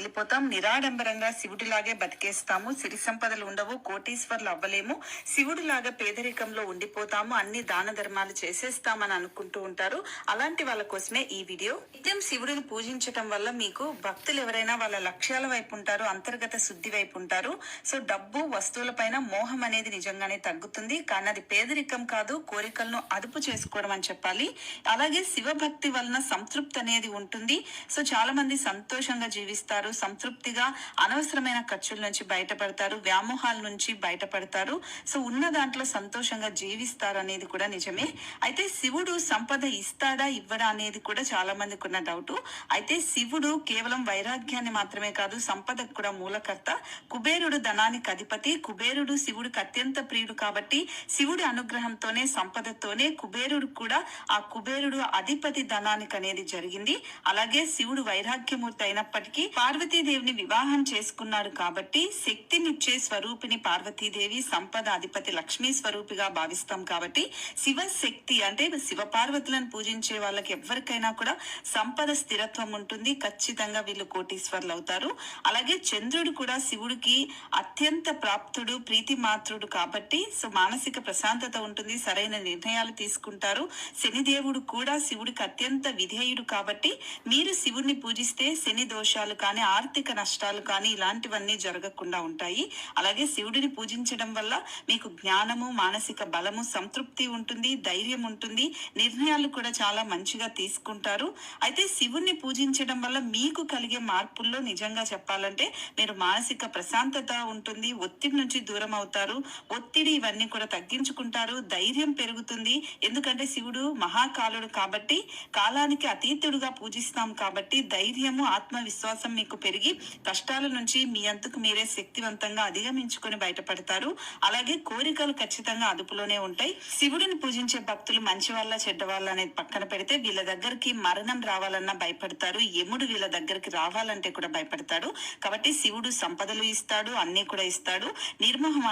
వెళ్ళిపోతాం. నిరాడంబరంగా శివుడిలాగే బతికేస్తాము. సిరి సంపదలు ఉండవు. కోటీశ్వర్లు అవ్వలేము. శివుడిలాగా పేదరికంలో ఉండిపోతాము. అన్ని దాన ధర్మాలు చేసేస్తామని అనుకుంటూ ఉంటారు. అలాంటి వాళ్ళ కోసమే ఈ వీడియో. నిత్యం శివుడిని పూజించటం వల్ల మీకు భక్తులు ఎవరైనా వాళ్ళ లక్ష్యాల వైపు ఉంటారు అంతర్గత శుద్ధి వైపు ఉంటారు. సో డబ్బు వస్తువులపైన మోహం అనేది నిజంగానే తగ్గుతుంది. కానీ అది పేదరికం కాదు. కోరికలను అదుపు చేసుకోవడం అని చెప్పాలి. అలాగే శివభక్తి వలన సంతృప్తి అనేది ఉంటుంది. సో చాలా మంది సంతోషంగా జీవిస్తారు. సంతృప్తిగా అనవసరమైన ఖర్చుల నుంచి బయటపడతారు వ్యామోహాల నుంచి బయటపడతారు. సో ఉన్న దాంట్లో సంతోషంగా జీవిస్తారు అనేది కూడా నిజమే. అయితే శివుడు సంపద ఇస్తాడా ఇవ్వడా అనేది కూడా చాలా మందికి ఉన్న డౌట్. అయితే శివుడు కేవలం వైరాగ్యాన్ని మాత్రమే కాదు సంపదకు కూడా మూలకర్త. కుబేరుడు ధనానికి అధిపతి. కుబేరుడు శివుడికి అత్యంత ప్రియుడు కాబట్టి శివుడి అనుగ్రహంతోనే సంపదతోనే కుబేరుడు కూడా ఆ కుబేరుడు అధిపతి ధనానికి అనేది జరిగింది. అలాగే శివుడు వైరాగ్యమూర్తి అయినప్పటికీ పార్వతీదేవిని వివాహం చేసుకున్నాడు కాబట్టి శక్తినిచ్చే స్వరూపిణి పార్వతీదేవి సంపద అధిపతి లక్ష్మీ స్వరూపిగా భావిస్తాం కాబట్టి శివ శక్తి అంటే శివ పార్వతులను పూజించే వాళ్ళకి ఎవరికైనా కూడా సంపద స్థిరత్వం ఉంటుంది. ఖచ్చితంగా వీళ్ళు కోటీశ్వర్లు అవుతారు. అలాగే చంద్రుడు కూడా శివుడికి అత్యంత ప్రాప్తుడు ప్రీతి మాతృడు కాబట్టి సో మానసిక ప్రశాంతత ఉంటుంది. సరైన నిర్ణయాలు తీసుకుంటారు. శనిదేవుడు కూడా శివుడికి అత్యంత విధేయుడు కాబట్టి మీరు శివుడిని పూజిస్తే శని దోషాలు కానీ ఆర్థిక నష్టాలు కానీ ఇలాంటివన్నీ జరగకుండా ఉంటాయి. అలాగే శివుడిని పూజించడం వల్ల మీకు జ్ఞానము మానసిక బలము సంతృప్తి ఉంటుంది ధైర్యం ఉంటుంది. నిర్ణయాలు కూడా చాలా మంచిగా తీసుకుంటారు. అయితే శివుణ్ణి పూజించడం వల్ల మీకు కలిగే మార్పుల్లో నిజంగా చెప్పాలంటే మీరు మానసిక ప్రశాంతత ఉంటుంది ఒత్తిడి నుంచి దూరం అవుతారు. ఒత్తిడి ఇవన్నీ కూడా తగ్గించుకుంటారు. ధైర్యం పెరుగుతుంది. ఎందుకంటే శివుడు మహాకాలుడు కాబట్టి కాలానికి అతీతుడుగా పూజిస్తాం కాబట్టి ధైర్యము ఆత్మవిశ్వాసం మీకు మీకు పెరిగి కష్టాల నుంచి మీ అంతకు మీరే శక్తివంతంగా అధిగమించుకొని బయటపడతారు. అలాగే కోరికలు ఖచ్చితంగా అదుపులోనే ఉంటాయి. శివుడిని పూజించే భక్తులు మంచి వాళ్ళ చెడ్డ వాళ్ళ అనేది పక్కన పెడితే వీళ్ళ దగ్గరికి మరణం రావాలన్నా భయపడతారు. యముడు వీళ్ళ దగ్గరికి రావాలంటే కూడా భయపడతాడు. కాబట్టి శివుడు సంపదలు ఇస్తాడు అన్ని కూడా ఇస్తాడు. నిర్మోహం